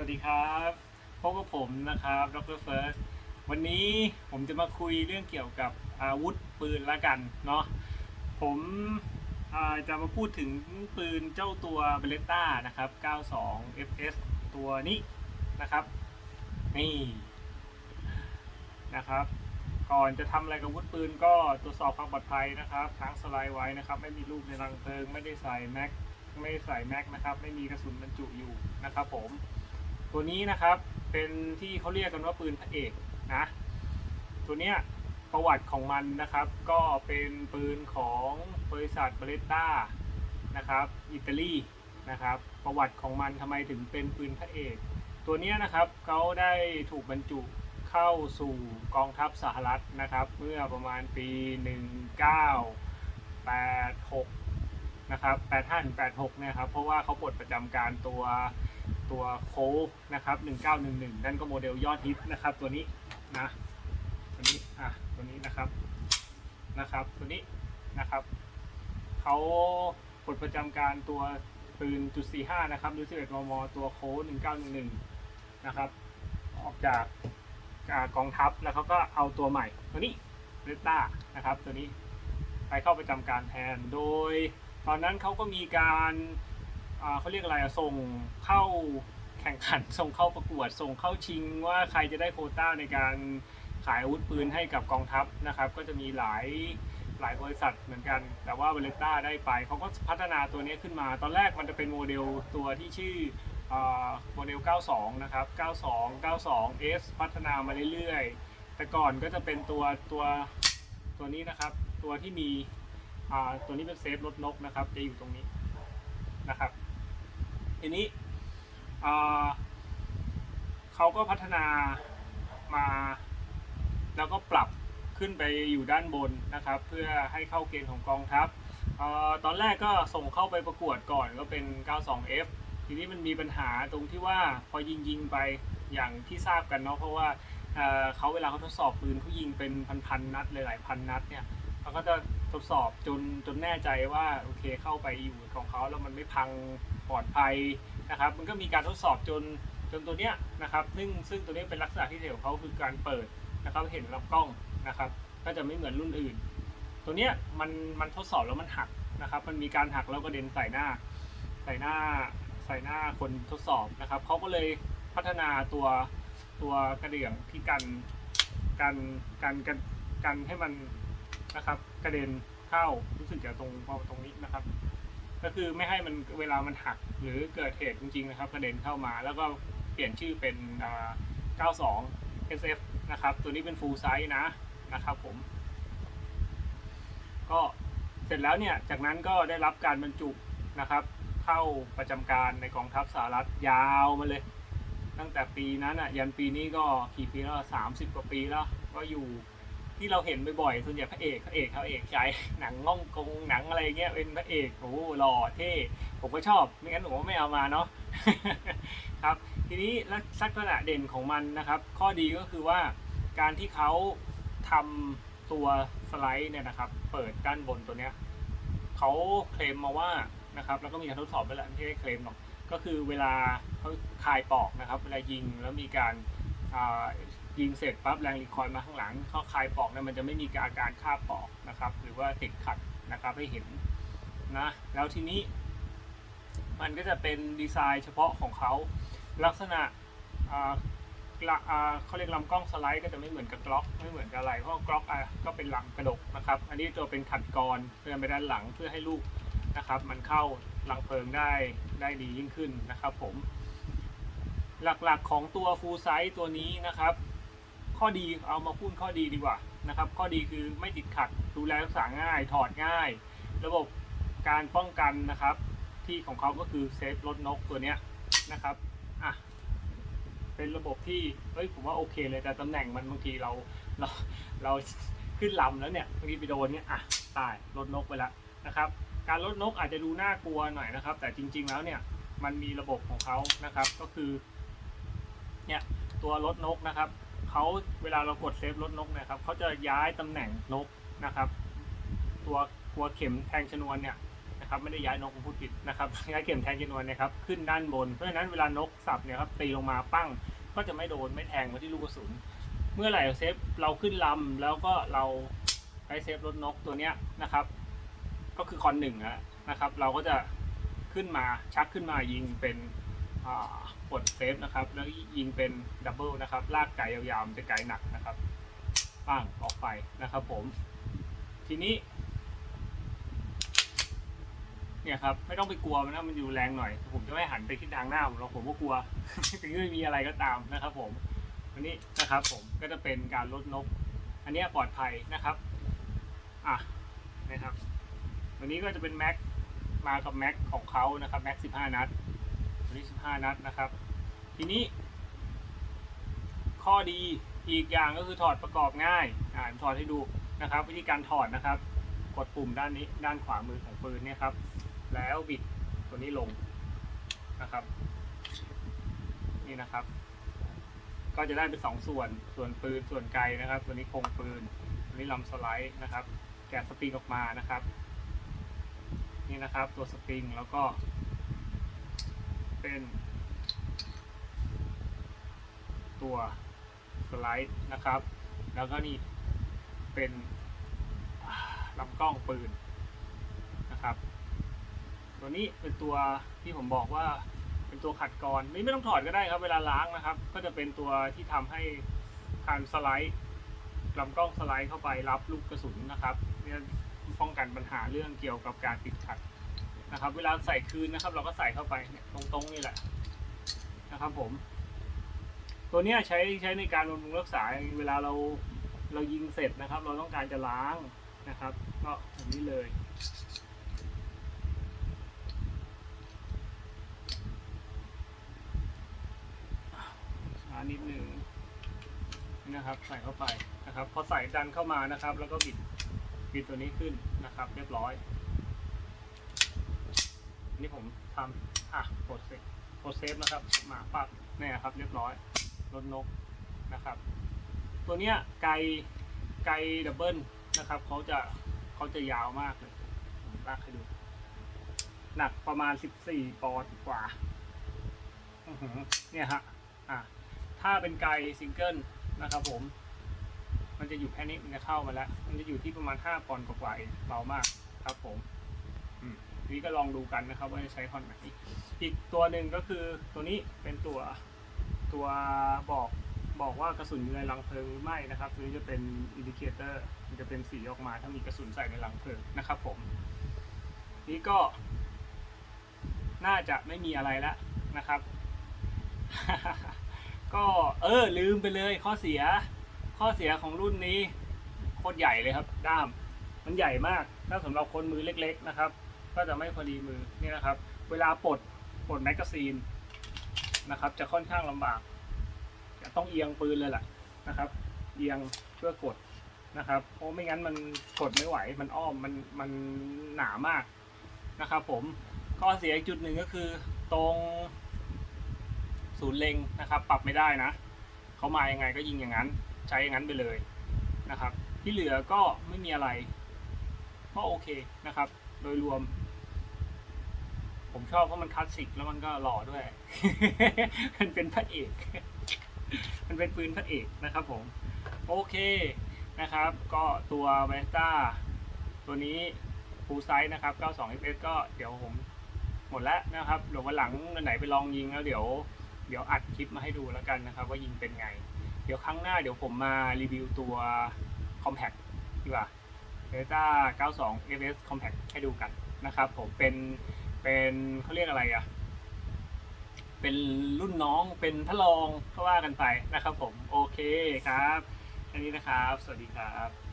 วัสดีครับพบกับผมนะครับดรเฟิร์สวันนี้ผมจะมาคุยเรื่องเกี่ยวกับอาวุธปืนละกันเนาะผมจะมาพูดถึงปืนเจ้าตัวเบเลต้านะครับ 92 FS ตัวนี้นะครับ นี่นะครับ ก่อนจะทำอะไรกับอาวุธปืนก็ตรวจสอบความปลอดภัยนะครับทั้งสไลด์ไว้นะครับ ไม่มีลูกในรังเพลิง ไม่ได้ใส่แม็กไม่ได้ใส่แม็กนะครับ ไม่มีกระสุนบรรจุอยู่นะครับผม ตัวนี้นะครับเป็นที่เขาเรียกกันว่าปืนพระเอกนะตัวเนี้ยประวัติของมันนะครับก็เป็นปืนของบริษัทเบรตต้านะครับอิตาลีนะครับประวัติของมันทำไมถึงเป็นปืนพระเอก ตัวเนี้ยนะครับเขาได้ถูกบรรจุเข้าสู่กองทัพสหรัฐนะครับเมื่อประมาณปี 1986 นะครับ 85ถึง86 เนี่ยครับเพราะว่าเขาปลดประจำการตัว ตัวโค้กนะครับ1911นั่นก็โมเดลยอดฮิตนะครับ ตัวนี้นะตัวนี้อะตัวนี้นะครับนะครับ ตัวนี้นะครับเขาปลดประจำการตัวปืนจุด45นะครับหรือ11มมตัวโค้ก1911นะครับ ออกจากอกองทัพแล้วเขาก็เอาตัวใหม่ ตัวนี้เรต้านะครับ ตัวนี้ไปเข้าประจำการแทน โดย ตอนนั้นเขาก็มีการ เขาเรียกอะไรอะส่งเข้าแข่งขันส่งเข้าประกวด ส่งเข้าชิงว่าใครจะได้โคต้าในการขายอาวุธปืนให้กับกองทัพนะครับ ก็จะมีหลายหลายบริษัทเหมือนกัน แต่ว่าเบเลต้าได้ไปเขาก็พัฒนาตัวนี้ขึ้นมา ตอนแรกมันจะเป็นโมเดลตัวที่ชื่อโมเดล 92 นะครับ 92 92 S พัฒนามาเรื่อยๆ แต่ก่อนก็จะเป็นตัวตัวตัวนี้นะครับ ตัวที่มีตัวนี้เป็นเซฟรถนกนะครับ จะอยู่ตรงนี้นะครับ ทีนี้เขาก็พัฒนามา แล้วก็ปรับขึ้นไปอยู่ด้านบนนะครับ เพื่อให้เข้าเกณฑ์ของกองทัพอาตอนแรกก็ส่งเข้าไปประกวดก่อนก็เป็น 92F ทีนี้มันมีปัญหาตรงที่ว่าพอยิงยิงไปอย่างที่ทราบกันเนาะเพราะว่าเขาเวลาเขาทดสอบปืนเขายิงเป็นพันๆนัดเลยหลายพันนัดเนี่ย เขาก็จะทดสอบจนจนแน่ใจว่าโอเคเข้าไปอยู่ของเขาแล้วมันไม่พังปลอดภัยนะครับ มันก็มีการทดสอบจนจนตัวเนี้ยนะครับ ซึ่งซึ่งตัวนี้เป็นลักษณะที่เด่นของเขาคือการเปิดนะครับเห็นลำกล้องนะครับ ก็จะไม่เหมือนรุ่นอื่น ตัวเนี้ยมันมันทดสอบแล้วมันหักนะครับ มันมีการหักแล้วก็เด็นใส่หน้า ใส่หน้าใส่หน้าคนทดสอบนะครับเขาก็เลยพัฒนาตัวตัวกระเดื่องที่กันกันกันกันกันให้มัน นะครับกระเด็นเข้ารู้สึกจะตรงตรงนี้นะครับ ก็คือไม่ให้มันเวลามันหักหรือเกิดเหตุจริงๆนะครับ กระเด็นเข้ามาแล้วก็เปลี่ยนชื่อเป็น 92 SF นะครับ ตัวนี้เป็น full size นะนะครับผม ก็เสร็จแล้วเนี่ยจากนั้นก็ได้รับการบรรจุนะครับ เข้าประจำการในกองทัพสหรัฐยาวมาเลยตั้งแต่ปีนั้นอะยันปีนี้ก็กี่ปีแล้วสามสิบกว่าปีแล้ว ก็อยู่ ที่เราเห็นบ่อยๆส่วนใหญ่พระเอกพระเอกพระเอกใช้หนังง่องกงหนังอะไรเงี้ยเป็นพระเอกโอ้โหหล่อเท่ผมก็ชอบไม่งั้นผมก็ไม่เอามาเนาะครับทีนี้ลักษณะเด่นของมันนะครับ ข้อดีก็คือว่าการที่เขาทำตัวสไลด์เนี่ยนะครับ เปิดด้านบนตัวเนี้ยเขาเคลมมาว่านะครับแล้วก็มีการทดสอบไปแล้วไม่ใช่เคลมหรอกก็คือเวลาเขาคายปอกนะครับ เวลายิงแล้วมีการ ยิงเสร็จปั๊บแรงรีคอยล์มาข้างหลังเขาคลายปอกเนี่ยมันจะไม่มีอาการคาบปอกนะครับ หรือว่าติดขัดนะครับให้เห็นนะแล้วทีนี้ มันก็จะเป็นดีไซน์เฉพาะของเขาลักษณะเขาเรียกลำกล้องสไลด์ก็จะไม่เหมือนกับกล็อกไม่เหมือนกับอะไรเพราะกล็อกก็เป็นลำกระดกนะครับ อันนี้ตัวเป็นขัดกรเพื่อนไปด้านหลังเพื่อให้ลูกนะครับ มันเข้าลังเพลิงได้ได้ดียิ่งขึ้นนะครับผม หลักๆของตัวฟูลไซส์ตัวนี้นะครับ ข้อดีเอามาพูดข้อดีดีกว่านะครับ ข้อดีคือไม่ติดขัดดูแลรักษาง่าย ถอดง่าย ระบบการป้องกันนะครับ ที่ของเขาก็คือเซฟรถนกตัวเนี้ยนะครับอะเป็นระบบที่เฮ้ยผมว่าโอเคเลยแต่ตำแหน่งมันบางทีเราเราเราขึ้นลำแล้วเนี่ยบางทีไปโดนเนี่ยอะตายรถนกไปแล้วนะครับการลดนกอาจจะดูน่ากลัวหน่อยนะครับ แต่จริง ๆแล้วเนี่ยมันมีระบบของเขานะครับก็คือเนี่ยตัวรถนกนะครับ เขาเวลาเรากดเซฟรถนกนะครับเขาจะย้ายตำแหน่งนกนะครับ ตัวตัวเข็มแทงชนวนเนี่ยนะครับไม่ได้ย้ายนกผมพูดผิดนะครับย้ายเข็มแทงชนวนนะครับขึ้นด้านบนเพราะฉะนั้นเวลานกสับเนี่ยครับตีลงมาปั้งก็จะไม่โดนไม่แทงมาที่ลูกกระสุน เมื่อไหร่เซฟเราขึ้นลำแล้วก็เราใช้เซฟรถนกตัวเนี้ยนะครับ ก็คือคอนหนึ่งนะครับ เราก็จะขึ้นมาชักขึ้นมายิงเป็นอ่า กดเซฟนะครับ แล้วยิงเป็นดับเบิลนะครับ ลากไกยาวๆมันจะไกลหนักนะครับปั้งออกไปนะครับ ผม ทีนี้ เนี่ยครับ ไม่ต้องไปกลัวมันนะมันอยู่แรงหน่อย ผมจะไม่หันไปทิศทางหน้าผมหรอกผมก็กลัวถึงไม่มีอะไรก็ตามนะครับ ผมอันนี้นะครับ ผมก็จะเป็นการลดนก อันนี้ปลอดภัยนะครับ อะนะครับ วันนี้ก็จะเป็นแม็กมากับแม็กของเขานะครับแม็กสิบห้านัด วันนี้สิบห้านัดนะครับ ทีนี้ ข้อดีอีกอย่างก็คือถอดประกอบง่ายอ่าถอดให้ดูนะครับ วิธีการถอดนะครับ กดปุ่มด้านนี้ด้านขวามือของปืนเนี่ยครับ แล้วบิดตัวนี้ลงนะครับ นี่นะครับ ก็จะได้เป็นสองส่วนส่วนปืนส่วนไกลนะครับ ตัวนี้โครงปืนตัวนี้ลำสไลด์นะครับ แกะสปริงออกมานะครับ นี่นะครับ ตัวสปริงแล้วก็ เป็น ตัวสไลด์นะครับ แล้วก็นี่เป็นลำกล้องปืนนะครับ ตัวนี้เป็นตัวที่ผมบอกว่าเป็นตัวขัดกรนี่ไม่ต้องถอดก็ได้ครับ เวลาล้างนะครับ ก็จะเป็นตัวที่ทำให้การสไลด์ลำกล้องสไลด์เข้าไปรับลูกกระสุนนะครับเนี่ยป้องกันปัญหาเรื่องเกี่ยวกับการติดขัด นะครับ เวลาใส่คืนนะครับ เราก็ใส่เข้าไปตรงๆนี่แหละนะครับ ผม ตัวนี้ใช้ใช้ในการบำรุงรักษาเวลาเราเรายิงเสร็จนะครับ เราต้องการจะล้างนะครับ ก็แบบนี้เลยช้านิดหนึ่งนะครับ ใส่เข้าไปนะครับ พอใส่ดันเข้ามานะครับ แล้วก็บิดบิดตัวนี้ขึ้นนะครับ เรียบร้อย นี่ผมทำอะกดเซฟกดเซฟนะครับ หมาปั๊บเนี่ยครับ เรียบร้อยรถนกนะครับ ตัวเนี้ยไกลไกลดับเบิลนะครับเขาจะเขาจะยาวมากเลยผมลากให้ดู หนักประมาณ 14 ปอนด์กว่าเนี่ยฮะอะถ้าเป็นไกลซิงเกิลนะครับผม มันจะอยู่แค่นี้มันจะเข้ามาแล้ว มันจะอยู่ที่ประมาณ 5 ปอนด์กว่าๆเองเบามากครับผม อืม นี้ก็ลองดูกันนะครับว่าจะใช้คอนไหนอีกตัวหนึ่งก็คือตัวนี้เป็นตัวตัวบอกบอกว่ากระสุนอยู่ในรังเพลิงหรือไม่นะครับตัวนี้จะเป็นอินดิเคเตอร์มันจะเป็นสีออกมาถ้ามีกระสุนใส่ในรังเพลิงนะครับผมนี่ก็ น่าจะไม่มีอะไรแล้วนะครับ ก็เออลืมไปเลยข้อเสีย ข้อเสียของรุ่นนี้โคตรใหญ่เลยครับ ด้าม มันใหญ่มากถ้าสำหรับคนมือเล็ก ๆ นะครับ ก็จะไม่พอดีมือนี่นะครับ เวลาปลดปลดแมกกาซีนนะครับ จะค่อนข้างลำบากจะต้องเอียงปืนเลยแหละนะครับ เอียงเพื่อกดนะครับเพราะไม่งั้นมันกดไม่ไหวมันอ้อมมันมันหนามากนะครับ ผมข้อเสียอีกจุดหนึ่งก็คือตรงศูนย์เล็งนะครับ ปรับไม่ได้นะเขามายังไงก็ยิงอย่างนั้น ใช้อย่างนั้นไปเลยนะครับ ที่เหลือก็ไม่มีอะไรก็โอเคนะครับ โดยรวม ผมชอบเพราะมันคลาสสิกแล้วมันก็หล่อด้วย มันเป็นพระเอก มันเป็นปืนพระเอกนะครับผม โอเคนะครับ ก็ตัวเวสต้าตัวนี้ฟูลไซส์นะครับ 92 fs ก็เดี๋ยวผมหมดแล้วนะครับ เดี๋ยววันหลังวันไหนไปลองยิงแล้วเดี๋ยว เดี๋ยวอัดคลิปมาให้ดูแล้วกันนะครับ ว่ายิงเป็นไง เดี๋ยวครั้งหน้าเดี๋ยวผมมารีวิวตัว Compact ดีกว่า Beta 92 FS Compact ให้ดูกันนะครับ ผมเป็น เป็นเขาเรียกอะไรอะเป็นรุ่นน้องเป็นพระรองก็ว่ากันไปนะครับผม โอเคครับแค่นี้นะครับ สวัสดีครับ